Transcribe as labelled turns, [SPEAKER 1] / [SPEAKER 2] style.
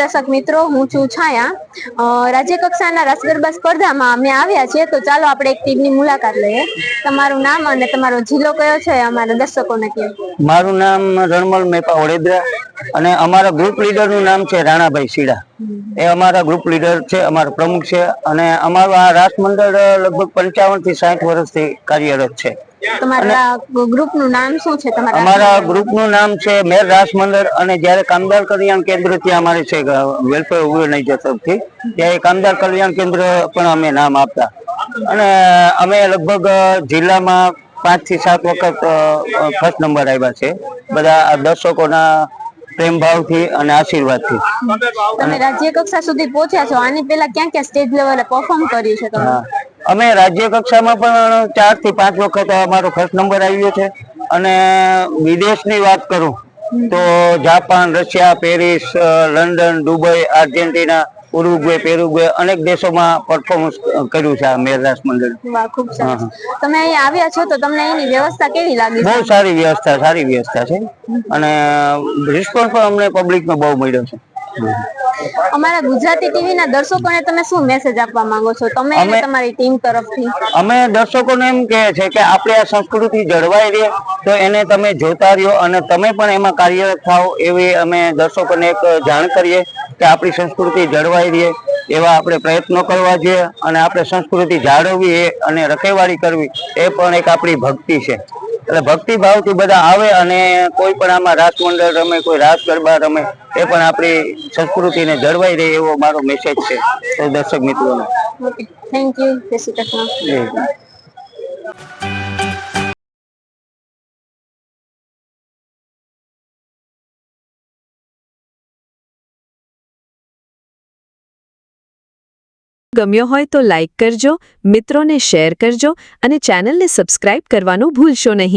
[SPEAKER 1] દર્શક મિત્રો, હું છું છાયા. રાજ્ય કક્ષાના રસ ગરબા સ્પર્ધામાં અમે આવ્યા છીએ, તો ચાલો આપણે એક ટીમની મુલાકાત લઈએ. તમારું નામ અને તમારો જિલ્લો કયો છે, અમારા દર્શકોને કહે.
[SPEAKER 2] મારું નામ રણમલ મેપા વડેદરા અને અમારા ગ્રુપ લીડરનું નામ છે રાણાભાઈ સીડા એ અમારા ગ્રુપ લીડર છે, અમારા પ્રમુખ છે અને અમારું આ રાસ લગભગ પંચાવનથી સાઠ વર્ષથી કાર્યરત છે.
[SPEAKER 1] તમારા ગ્રુપનું નામ શું છે? તમારા
[SPEAKER 2] અમારા ગ્રુપનું નામ છે મેર રાસ મંદિર અને જયારે કામદાર કલ્યાણ કેન્દ્ર ત્યાં અમારે છે વેલફેર ઓર્ગેનાઇઝર તરફથી ત્યાં એ કામદાર કલ્યાણ કેન્દ્ર પણ અમે નામ આપતા. અને અમે લગભગ જિલ્લામાં પાંચથી સાત વખત ફર્સ્ટ નંબર આવ્યા છે. બધા દર્શકોના પ્રેમ ભાવથી અને આશીર્વાદથી.
[SPEAKER 1] તમે રાજ્ય કક્ષા સુધી પહોંચ્યા છો. આની પહેલા ક્યાં ક્યાં સ્ટેજ લેવલે પરફોર્મ કર્યું છે તમે.
[SPEAKER 2] અમે રાજ્ય કક્ષામાં પણ ચારથી પાંચ વખત અમારો ફર્સ્ટ નંબર આવ્યો છે. અને વિદેશની વાત કરું તો Japan Russia Paris London Dubai Argentina Uruguay Paraguay અનેક દેશોમાં પરફોર્મન્સ કર્યું છે આ મેરદાસ મંડળ.
[SPEAKER 1] ખૂબ સરસ. તમે અહીં આવ્યા છો તો તમને અહીંની વ્યવસ્થા કેવી લાગી
[SPEAKER 2] બહુ સારી વ્યવસ્થા સારી વ્યવસ્થા છે. અને રિસ્પોન્સ પણ અમને પબ્લિક નો બહુ મળ્યો છે.
[SPEAKER 1] અમારા ગુજરાતી ટીવી ના દર્શકોને તમે શું મેસેજ આપવા માંગો છો? તમે અને તમારી ટીમ તરફથી.
[SPEAKER 2] અમે દર્શકોને એમ કહે છે કે આપણે આ સંસ્કૃતિ જળવાઈ રહે તો એને તમે જોતા રહ્યો અને તમે પણ એમાં કાર્યરત થાઓ એવી અમે દર્શકોને એક જાણ કરીએ કે આપણી સંસ્કૃતિ જળવાઈ રહે એવા આપણે પ્રયત્નો કરવા જોઈએ અને આપણે સંસ્કૃતિ જાળવવી અને રખેવાળી કરવી એ પણ એક આપણી ભક્તિ છે. એટલે ભક્તિ ભાવથી બધા આવે અને કોઈ પણ આમાં રાસ મંડળ રમે કોઈ રાસ ગરબા રમે એ પણ આપણી સંસ્કૃતિને જળવાઈ રહે એવો મારો મેસેજ છે. તો દર્શક મિત્રોને.
[SPEAKER 1] થેન્ક યુ જય શ્રી કૃષ્ણ.
[SPEAKER 3] ગમ્યો હોય તો લાઈક કરજો મિત્રોને શેર કરજો અને ચેનલને સબસ્ક્રાઇબ કરવાનું ભૂલશો નહીં.